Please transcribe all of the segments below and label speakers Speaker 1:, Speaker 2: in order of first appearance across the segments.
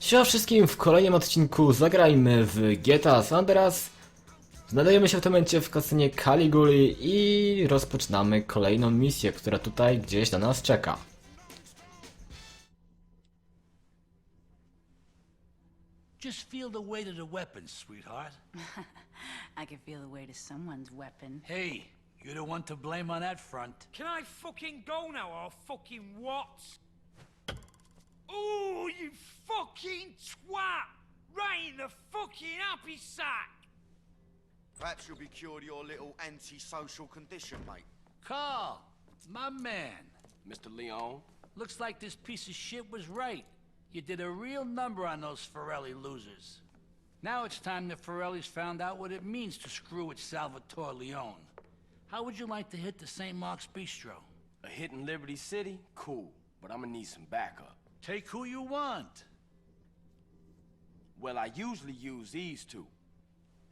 Speaker 1: Siema wszystkim, w kolejnym odcinku zagrajmy w GTA San Andreas. Znajdujemy się w tym momencie w kasynie Caliguli i rozpoczynamy kolejną misję, która tutaj gdzieś na nas czeka.
Speaker 2: Just feel the weight of the weapons, sweetheart.
Speaker 3: I can feel the weight of someone's weapon.
Speaker 2: Hey, you're the one to blame on that front.
Speaker 4: Can I fucking go now or fucking what? Oh, you fucking twat! Right in the fucking happy sack!
Speaker 5: Perhaps you'll be cured of your little antisocial condition, mate.
Speaker 2: Carl, my man.
Speaker 6: Mr. Leon,
Speaker 2: Looks like this piece of shit was right. You did a real number on those Forelli losers. Now it's time the Forellis found out what it means to screw with Salvatore Leone. How would you like to hit the St. Mark's Bistro?
Speaker 6: a hit in Liberty City? Cool, but I'm gonna need some backup.
Speaker 2: Take who you want.
Speaker 6: Well, I usually use these two.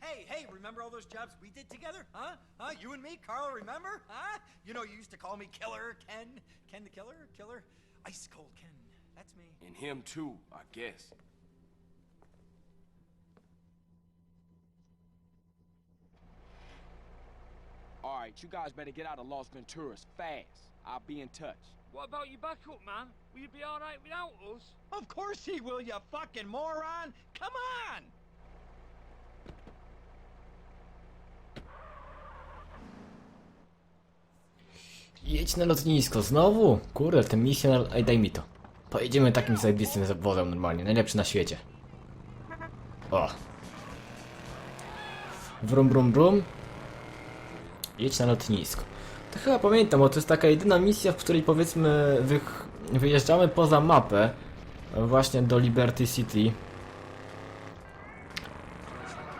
Speaker 7: Hey, hey, remember all those jobs we did together? Huh? Huh? You and me, Carl, remember? Huh? You know, you used to call me Killer Ken. Ken the Killer? Killer? Ice Cold Ken. That's me.
Speaker 6: And him too, I guess. All right, you guys better get out of Los Venturas fast. I'll be in touch.
Speaker 4: What about your backup, man? Will you be alright without us?
Speaker 7: Of course he will, you fucking moron! Come on!
Speaker 1: Jedź na lotnisko, znowu? Kurde, ten misja... na- Ej, daj mi to. Pojedziemy takim zajebistym wozem normalnie, najlepszy na świecie. O. Brum, brum, brum. Jedź na lotnisko. To chyba pamiętam, bo to jest taka jedyna misja, w której powiedzmy wy... wyjeżdżamy poza mapę. Właśnie do Liberty City.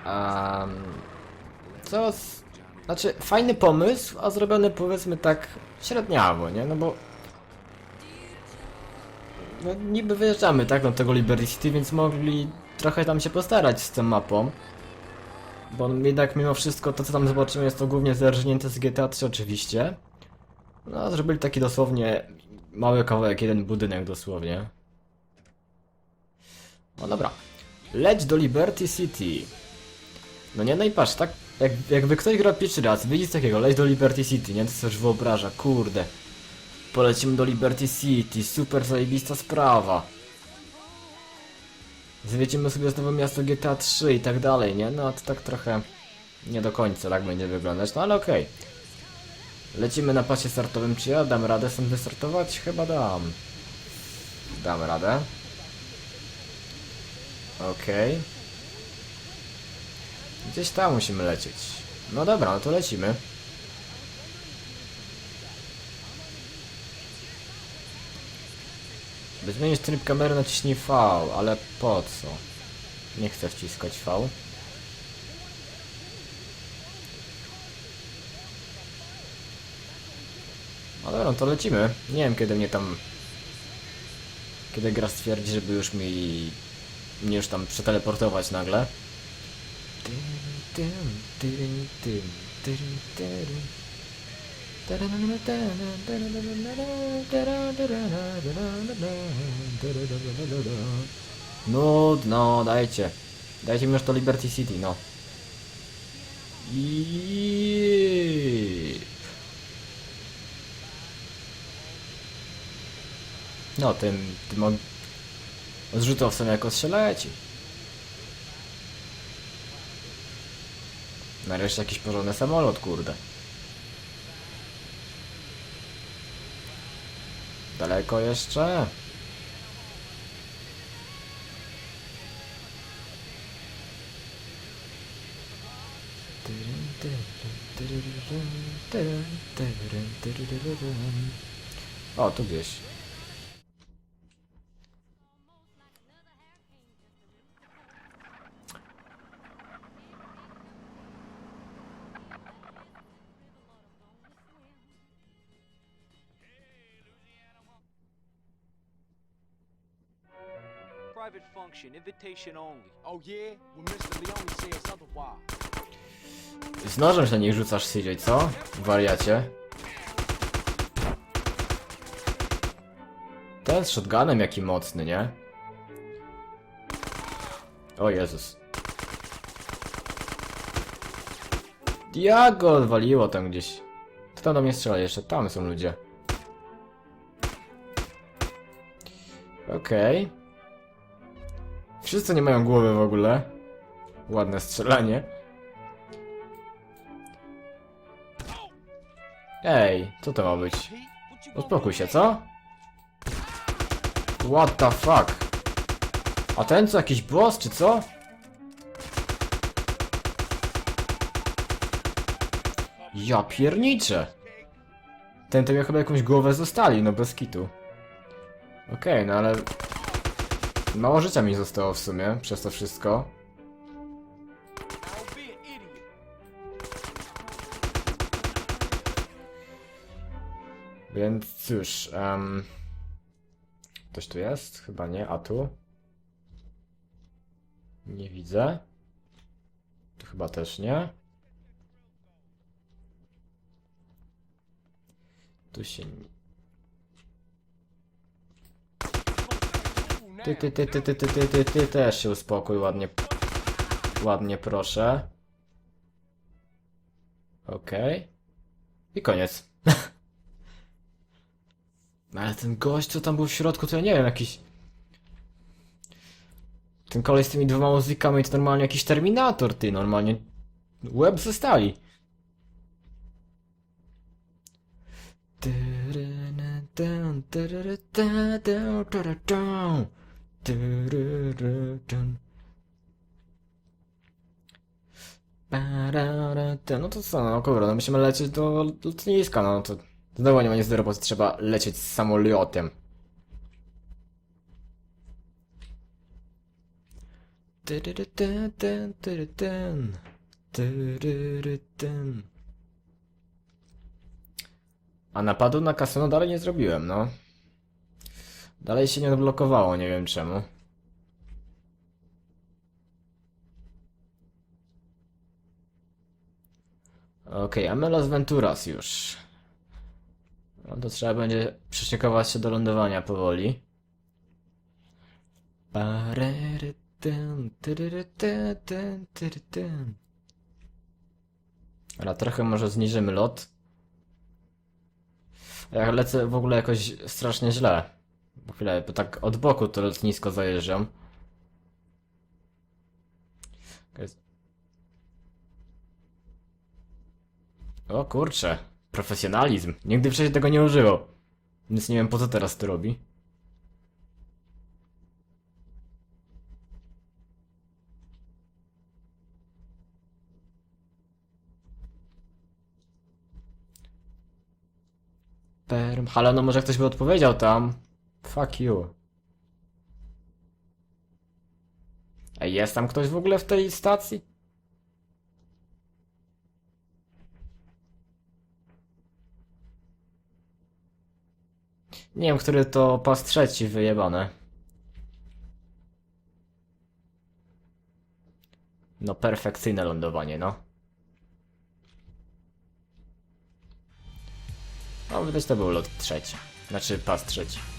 Speaker 1: Um, co z... Znaczy, fajny pomysł, a zrobiony powiedzmy tak średniawo, nie? No bo... No niby wyjeżdżamy, tak, do tego Liberty City, więc mogli trochę tam się postarać z tą mapą. Bo jednak mimo wszystko to co tam zobaczymy jest to głównie zerżnięte z GTA 3 oczywiście. No, zrobili taki dosłownie mały kawałek, jeden budynek dosłownie. No dobra. Leć do Liberty City. No nie, no i patrz, tak jak, jakby ktoś gra pierwszy raz, widzi takiego, leć do Liberty City, nie? To sobie wyobraża, kurde. Polecimy do Liberty City, super zajebista sprawa. Zwiedzimy sobie znowu miasto GTA 3 i tak dalej, nie? No to tak trochę nie do końca tak będzie wyglądać, no ale okej. Lecimy na pasie startowym, czy ja dam radę stąd wystartować? Chyba dam. Dam radę. Okej. Gdzieś tam musimy lecieć. No dobra, no to lecimy. By zmienić tryb kamery naciśnij V, ale po co? Nie chcę wciskać V. No dobra, to lecimy. Nie wiem kiedy mnie tam... Kiedy gra stwierdzi, żeby już mi... Mnie już tam przeteleportować nagle. Nudno, dajcie. Dajcie mi już to Liberty City, no. No, tym, tym od... odrzutowcem się leci. Nareszcie jakiś porządny samolot, kurde. Daleko jeszcze? O, tu gdzieś.
Speaker 8: Private function, invitation only.
Speaker 6: Oh yeah? Well, Mr. Leone says otherwise.
Speaker 1: Z nożem się nie rzucasz, CJ, co? Wariacie. Ten z shotgunem jaki mocny, nie? O Jezus. Jak go odwaliło tam gdzieś. Kto tam do mnie strzela jeszcze? Tam są ludzie. Okej. Wszyscy nie mają głowy w ogóle. Ładne strzelanie. Ej, co to ma być? Uspokój się, co? What the fuck? A ten co, jakiś boss, czy co? Ja pierniczę! Ten to miał chyba jakąś głowę zostali, no bez kitu. Okej, no ale... Mało życia mi zostało w sumie, przez to wszystko. Więc cóż, um... Ktoś tu jest? Chyba nie, a tu? Nie widzę. Tu chyba też nie. Tu się... nie-
Speaker 6: Ooh, now.
Speaker 1: Ty, ty, ty, ty, ty, ty, ty, ty, ty też się uspokój ładnie. Ładnie proszę. Okej. I koniec. No Ale ten gość, co tam był w środku, to ja nie wiem, jakiś... Ten kolej z tymi dwoma muzykami to normalnie jakiś Terminator, ty, normalnie... Łeb ze stali. No to co, no kurwa, no musimy lecieć do lotniska, no to... Znowu nie ma nic do roboty, trzeba lecieć z samolotem. A napadu na kasyno dalej nie zrobiłem, no. Dalej się nie odblokowało, nie wiem czemu. Okej, Amelos Venturas już. No to trzeba będzie przyszykować się do lądowania powoli. Ale trochę może zniżymy lot. Ja lecę w ogóle jakoś strasznie źle. Chwilę, bo tak od boku to lotnisko zajeżdżam. O kurcze, profesjonalizm. Nigdy wcześniej tego nie użyło. Więc nie wiem po co teraz to robi. Perm. Halo, no może ktoś by odpowiedział tam. Fuck you. Ej, jest tam ktoś w ogóle w tej stacji? Nie wiem, który to pas trzeci wyjebane. No perfekcyjne lądowanie, no. No, widać to był lot trzeci. Znaczy pas trzeci.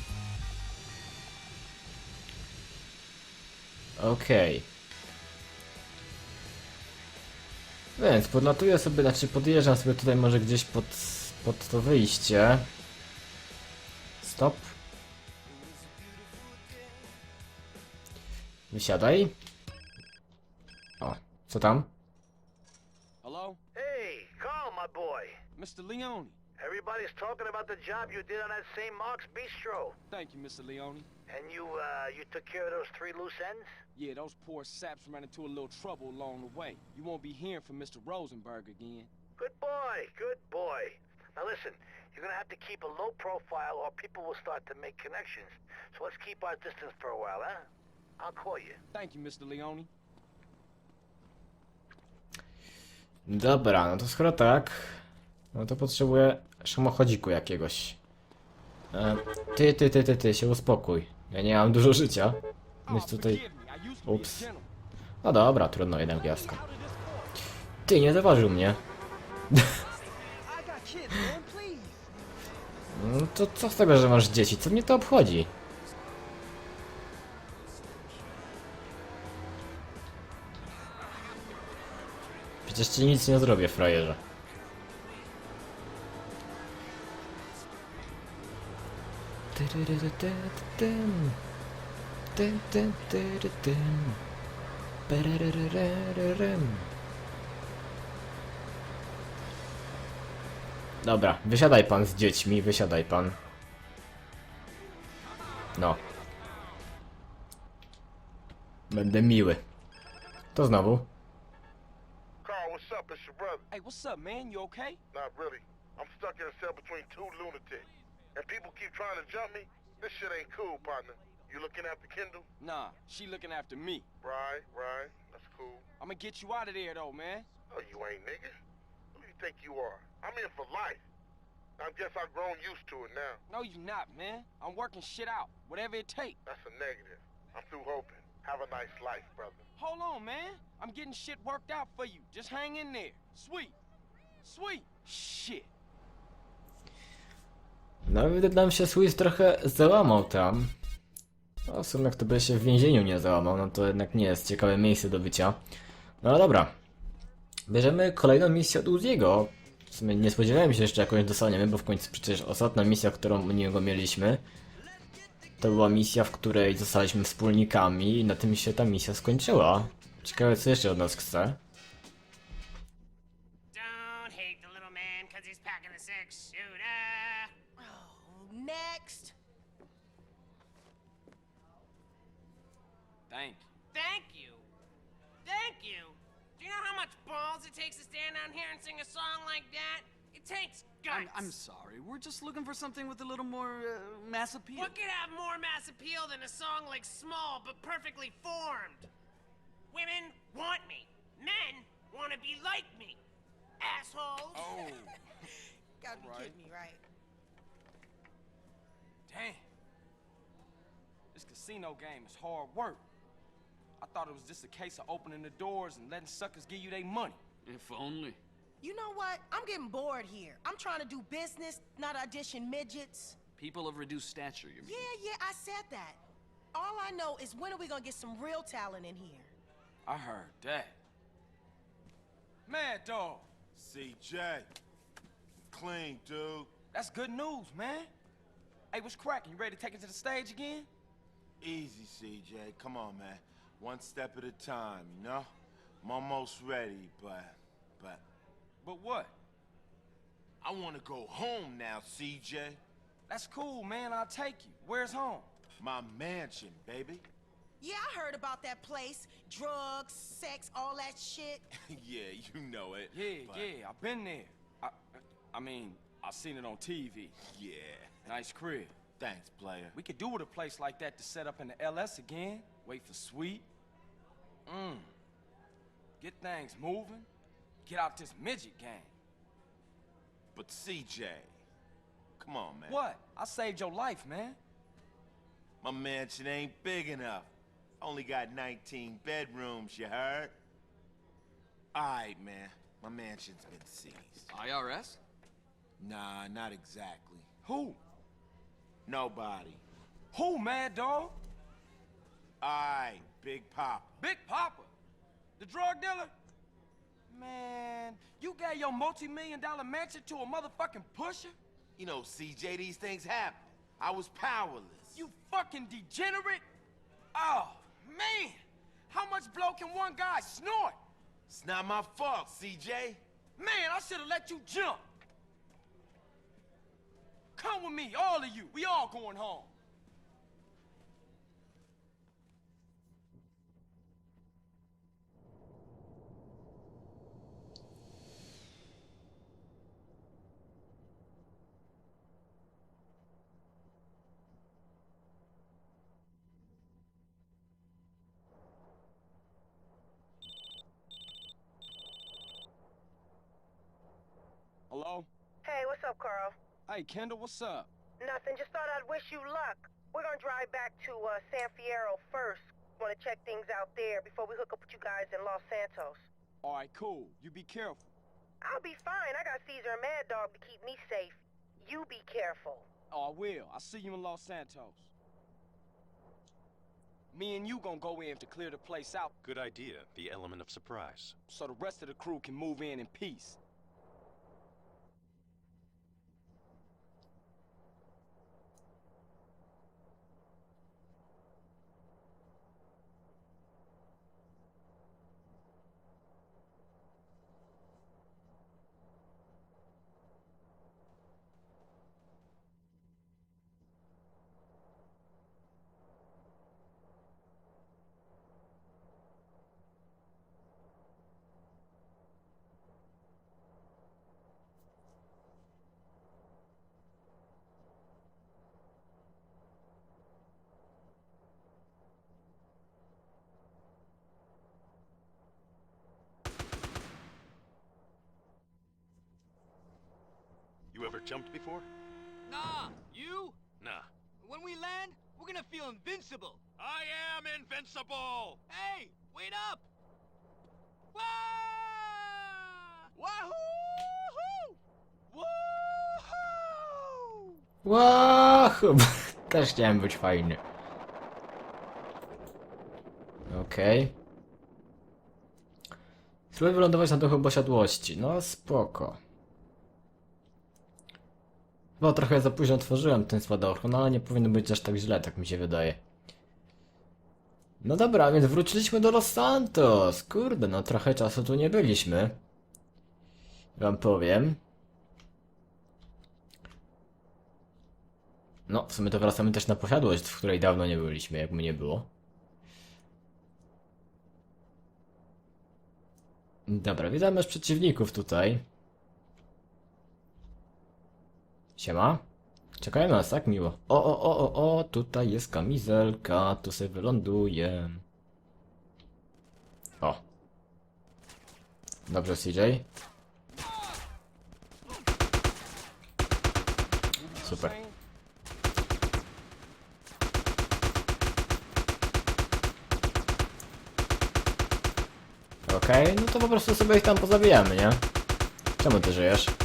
Speaker 1: Okej. Więc podlatuję sobie, znaczy podjeżdżam sobie tutaj może gdzieś pod, pod to wyjście. Stop. Wysiadaj. O, co tam?
Speaker 6: Hello?
Speaker 9: Hey, Carl, my boy.
Speaker 6: Mr. Leone.
Speaker 9: Everybody's talking about the job you did on that St. Mark's Bistro.
Speaker 6: Thank you, Mr. Leone.
Speaker 9: And you, uh, you took care of those three loose ends?
Speaker 6: Yeah, those poor saps ran into a little trouble along the way. You won't be hearing from Mr. Rosenberg again.
Speaker 9: Good boy, good boy. Now listen, you're gonna have to keep a low profile or people will start to make connections. So let's keep our distance for a while, huh? I'll call you.
Speaker 6: Thank you, Mr. Leone.
Speaker 1: Dobra, no to skoro tak, no to potrzebuję samochodziku jakiegoś. E, ty, ty, ty, ty, ty, się uspokój. Ja nie mam dużo życia. Więc tutaj... Ups. No dobra, trudno, jedna gwiazdka. Ty, nie zauważył mnie. no to co z tego, że masz dzieci? Co mnie to obchodzi? Przecież ci nic nie zrobię, frajerze. Dobra, wysiadaj pan z dziećmi, wysiadaj pan. No. Będę miły. To znowu.
Speaker 9: Carl, what's up? It's your brother.
Speaker 6: Hey, what's up, man? You okay?
Speaker 9: Not really. I'm stuck in a cell between two lunatics. And people keep trying to jump me. This shit ain't cool, partner. You looking after Kendall?
Speaker 6: Nah, she looking after me.
Speaker 9: Right, right. That's cool.
Speaker 6: I'm gonna get you out of there, though, man.
Speaker 9: Oh, you ain't nigga. Who do you think you are? I'm in for life. I guess I've grown used to it now.
Speaker 6: No, you not, man. I'm working shit out, whatever it takes.
Speaker 9: That's a negative. I'm through hoping. Have a nice life, brother.
Speaker 6: Hold on, man. I'm getting shit worked out for you. Just hang in there. Sweet. Sweet. Shit.
Speaker 1: Nawet nam się Swiss trochę załamał tam. No, w sumie kto by się w więzieniu nie załamał, no to jednak nie jest ciekawe miejsce do bycia. No dobra. Bierzemy kolejną misję od Uziego. W sumie nie spodziewałem się jeszcze jakąś dostaniemy, bo w końcu przecież ostatnia misja, którą u niego mieliśmy, to była misja, w której zostaliśmy wspólnikami i na tym się ta misja skończyła. Ciekawe co jeszcze od nas chce.
Speaker 10: Much balls it takes to stand down here and sing a song like that? It takes guts.
Speaker 7: I'm, I'm sorry. We're just looking for something with a little more uh, mass appeal.
Speaker 10: What could have more mass appeal than a song like Small but perfectly formed? Women want me. Men want to be like me. Assholes.
Speaker 6: Oh,
Speaker 11: Gotta be
Speaker 6: Right.
Speaker 11: kidding me, right?
Speaker 6: damn. This casino game is hard work. I thought it was just a case of opening the doors and letting suckers give you their money.
Speaker 7: If only.
Speaker 11: You know what? I'm getting bored here. I'm trying to do business, not audition midgets.
Speaker 7: People of reduced stature, you mean?
Speaker 11: Yeah, yeah, I said that. All I know is when are we gonna get some real talent in here?
Speaker 6: I heard that. Mad Dog,
Speaker 5: CJ. Clean, dude.
Speaker 6: that's good news, man. Hey, what's cracking? You ready to take it to the stage again?
Speaker 5: Easy, CJ. Come on, man. One step at a time, you know? I'm almost ready, but. But.
Speaker 6: But what?
Speaker 5: I want to go home now, CJ.
Speaker 6: That's cool, man. I'll take you. Where's home?
Speaker 5: My mansion, baby.
Speaker 11: Yeah, I heard about that place. Drugs, sex, all that shit.
Speaker 5: yeah, you know it.
Speaker 6: Yeah,
Speaker 5: but-
Speaker 6: yeah, I've been there. I, I mean, I've seen it on TV.
Speaker 5: Yeah.
Speaker 6: Nice crib.
Speaker 5: Thanks, player.
Speaker 6: We could do with a place like that to set up in the LS again. Wait for Sweet. Mmm. Get things moving. Get out this midget game.
Speaker 5: But CJ. Come on, man.
Speaker 6: What? I saved your life, man.
Speaker 5: My mansion ain't big enough. Only got 19 bedrooms, you heard? Alright, man. My mansion's been seized.
Speaker 7: IRS?
Speaker 5: Nah, not exactly.
Speaker 6: Who?
Speaker 5: Nobody.
Speaker 6: Who, Mad Dog?
Speaker 5: Alright, Big Pop.
Speaker 6: Big Papa. The drug dealer? Man, you gave your multi-million dollar mansion to a motherfucking pusher?
Speaker 5: You know, CJ, these things happen. I was powerless.
Speaker 6: You fucking degenerate? Oh, man! How much blow can one guy snort?
Speaker 5: It's not my fault, CJ.
Speaker 6: Man, I should have let you jump. Come with me, all of you. We all going home.
Speaker 12: Hey, what's up, Carl?
Speaker 6: Hey, Kendall, what's up?
Speaker 12: Nothing. Just thought I'd wish you luck. We're gonna drive back to uh, San Fierro first. Want to check things out there before we hook up with you guys in Los Santos.
Speaker 6: All right, cool. You be careful.
Speaker 12: I'll be fine. I got Caesar and Mad Dog to keep me safe. You be careful.
Speaker 6: Oh, I will. I'll see you in Los Santos. Me and you gonna go in to clear the place out
Speaker 13: Good idea. The element of surprise.
Speaker 6: so the rest of the crew can move in in peace.
Speaker 13: Jumped before?
Speaker 8: Nah, you?
Speaker 13: Nah.
Speaker 8: When we land, we're gonna feel invincible.
Speaker 13: I am invincible!
Speaker 8: Hey, wait up! Wah! Wahoo!
Speaker 1: Wow! Też chciałem być fajny. Okej. Spróbuj wylądować na duchu posiadłości. No spoko. Bo trochę za późno otworzyłem ten spadochron, ale nie powinno być aż tak źle, tak mi się wydaje. No dobra, więc wróciliśmy do Los Santos. Kurde, no trochę czasu tu nie byliśmy. Wam powiem. No, w sumie to wracamy też na posiadłość, w której dawno nie byliśmy, jakby nie było. Dobra, witamy już przeciwników tutaj. Siema. Czekają na nas, tak miło. O, o, o, o, o, tutaj jest kamizelka, tu sobie wyląduję. O. Dobrze, CJ. Super. Okej, no to po prostu sobie ich tam pozabijamy, nie? Czemu ty żyjesz?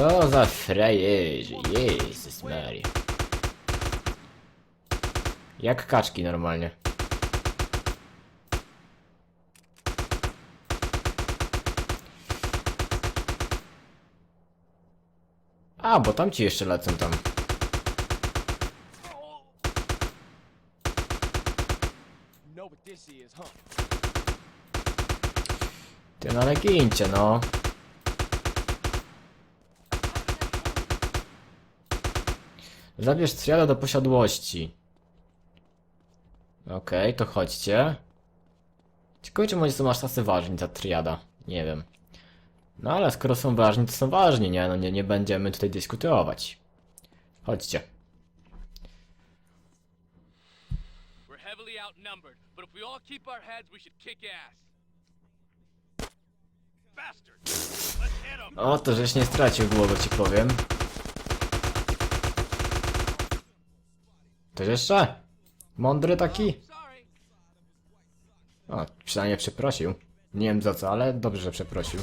Speaker 1: Co za frajerzy, Jezus Maria. Jak kaczki normalnie. A, bo tam ci jeszcze lecą tam. Ty no ale gincie, no. Zabierz triada do posiadłości. Okej, to chodźcie. Ciekawe, czemu oni są aż tacy ważni, ta triada. Nie wiem. No ale skoro są ważni, to są ważni, nie? No nie, nie będziemy tutaj dyskutować. Chodźcie. O, to żeś nie stracił głowy, ci powiem. Ktoś jeszcze? Mądry taki? O, przynajmniej przeprosił. Nie wiem za co, ale dobrze, że przeprosił.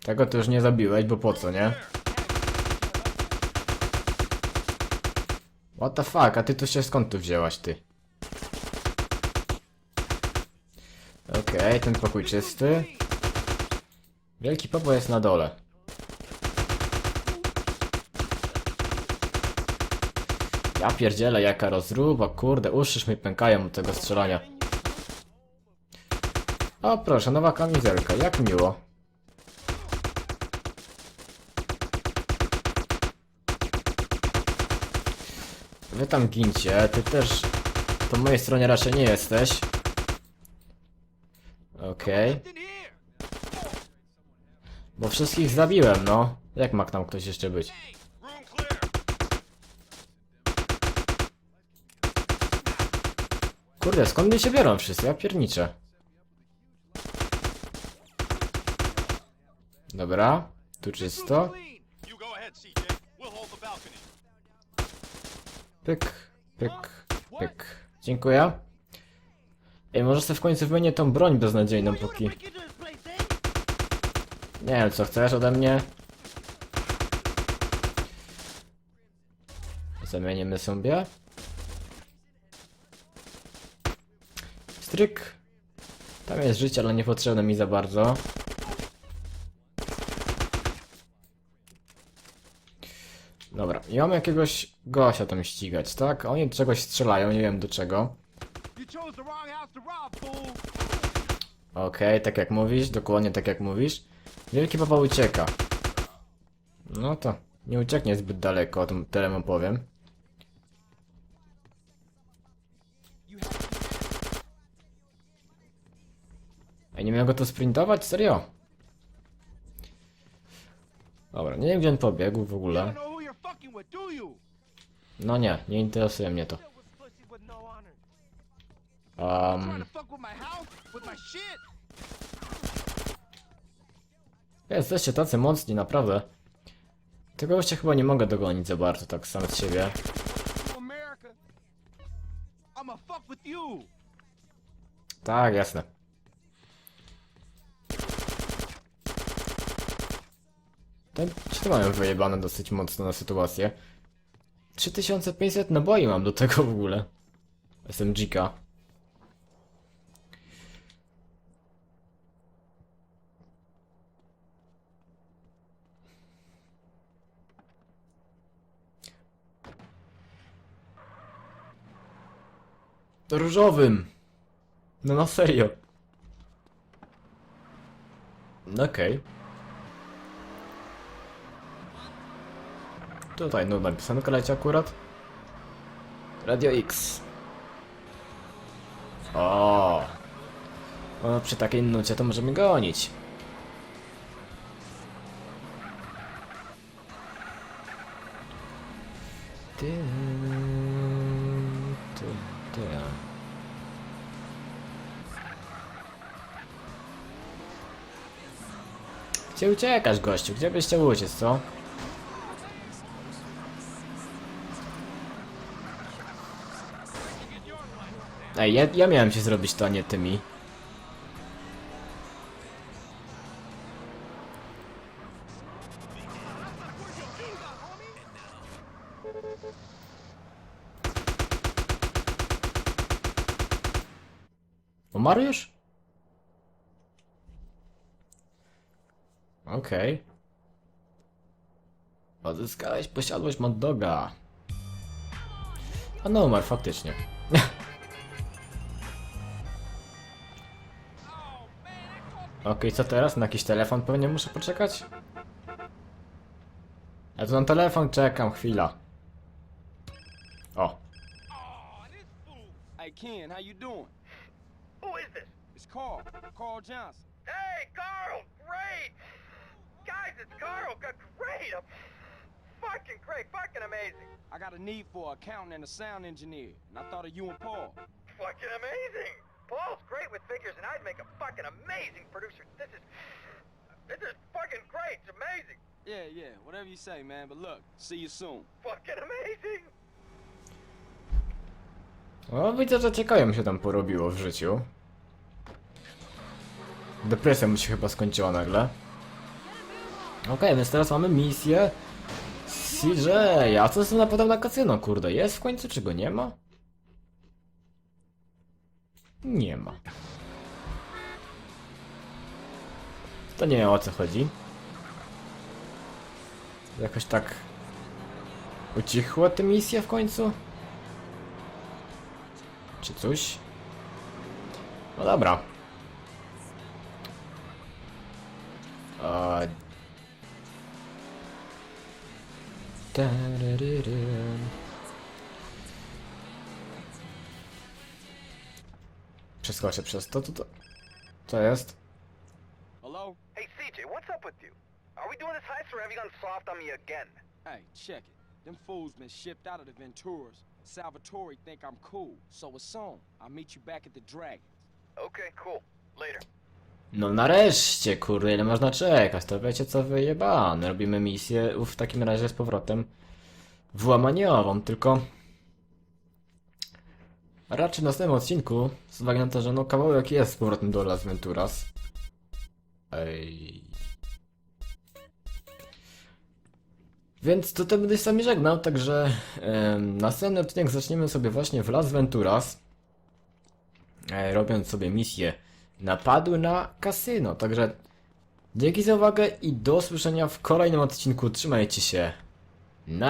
Speaker 1: Tego to już nie zabiłeś, bo po co, nie? What the fuck, a ty tu się skąd tu wzięłaś, ty? Okej, ten pokój czysty. Wielki popo jest na dole. Ja pierdzielę, jaka rozruba, kurde, uszy mi pękają od tego strzelania. O proszę, nowa kamizelka, jak miło. Wy tam gincie, ty też po mojej stronie raczej nie jesteś. Okej.
Speaker 8: Here!
Speaker 1: Bo wszystkich zabiłem, no. Jak ma tam ktoś jeszcze być? Kurde, skąd oni się biorą wszyscy? Ja pierniczę. Dobra, tu czysto. Pyk, pyk, pyk. Dziękuję. Ej, może sobie w końcu wymienię tą broń beznadziejną póki... Nie wiem, co chcesz ode mnie? Zamienimy sobie. Stryk. Tam jest życie, ale niepotrzebne mi za bardzo. Dobra, i mamy jakiegoś gościa tam ścigać, tak? Oni do czegoś strzelają, nie wiem do czego. Okej, tak jak mówisz, dokładnie tak jak mówisz. Wielki papa ucieka. No to nie ucieknie zbyt daleko, o tym tyle powiem. Ej, nie miałem go to sprintować? Serio? Dobra, nie wiem gdzie on pobiegł w ogóle. No nie, nie interesuje mnie to. Um, jesteście tacy mocni, naprawdę. Tego jeszcze chyba nie mogę dogonić za bardzo, tak sam z siebie. Tak, jasne. Ten, czy to mają wyjebane dosyć mocno na sytuację? 3500 naboi mam do tego w ogóle. SMG-ka. Różowym! No na serio. No Okej. Tutaj nudna piosenka leci akurat. Radio X. O. o przy takiej nucie to możemy gonić. Ty, ty, ty. Gdzie uciekasz, gościu? Gdzie byś chciał uciec, co? Ej, ja, ja miałem ci zrobić to, a nie tymi. Umarł już? Okej. Odzyskałeś posiadłość Mad Doga. A no umarł, faktycznie. Okej, co teraz? Na jakiś telefon pewnie muszę poczekać? Ja tu na telefon czekam, chwila. O,
Speaker 6: Hey Ken, how you doing?
Speaker 9: Who is this?
Speaker 6: It's Carl. Carl Johnson.
Speaker 9: Hey, Carl! Great! Guys, it's Carl! G- Great! Uh, Fucking great! Fucking amazing!
Speaker 6: I got a need for an accountant and a sound engineer, and I thought of you and Paul.
Speaker 9: Fucking amazing! Paul's great with figures, and I'd make a fucking amazing producer. This is... This is fucking great! It's amazing!
Speaker 6: Yeah, yeah, whatever you say, man. But look, see you soon.
Speaker 9: Fucking amazing!
Speaker 1: o widzę, że ciekawie mu się tam porobiło w życiu. Depresja mu się chyba skończyła nagle. Okej, więc teraz mamy misję CJ, a co z tym napadem na kasyno, kurde? Jest w końcu, czy go nie ma? Nie ma. To nie wiem o co chodzi. Jakoś tak... Ucichła ta misja w końcu? Czy coś? No dobra. A... Przeskoczę przez to, to, to... Co jest?
Speaker 6: Hello?
Speaker 9: Hey, CJ, what's up with you? Are we doing this heist or have you gone soft on me again?
Speaker 6: Hey, check it. Them fools been shipped out of the Venturas. Salvatore think I'm cool, so it's on. I'll meet you back at the Dragons.
Speaker 9: Okay, cool. Later.
Speaker 1: No nareszcie, kurde, ile można czekać, to wiecie co wyjebane. Robimy misję w takim razie z powrotem włamaniową, tylko... raczej w następnym odcinku, z uwagi na to, że no kawałek jest z powrotem do Las Venturas. Ej. Więc tutaj będę się z wami żegnał, także em, następny odcinek zaczniemy sobie właśnie w Las Venturas, e, robiąc sobie misję napadu na kasyno. Także dzięki za uwagę i do usłyszenia w kolejnym odcinku. Trzymajcie się.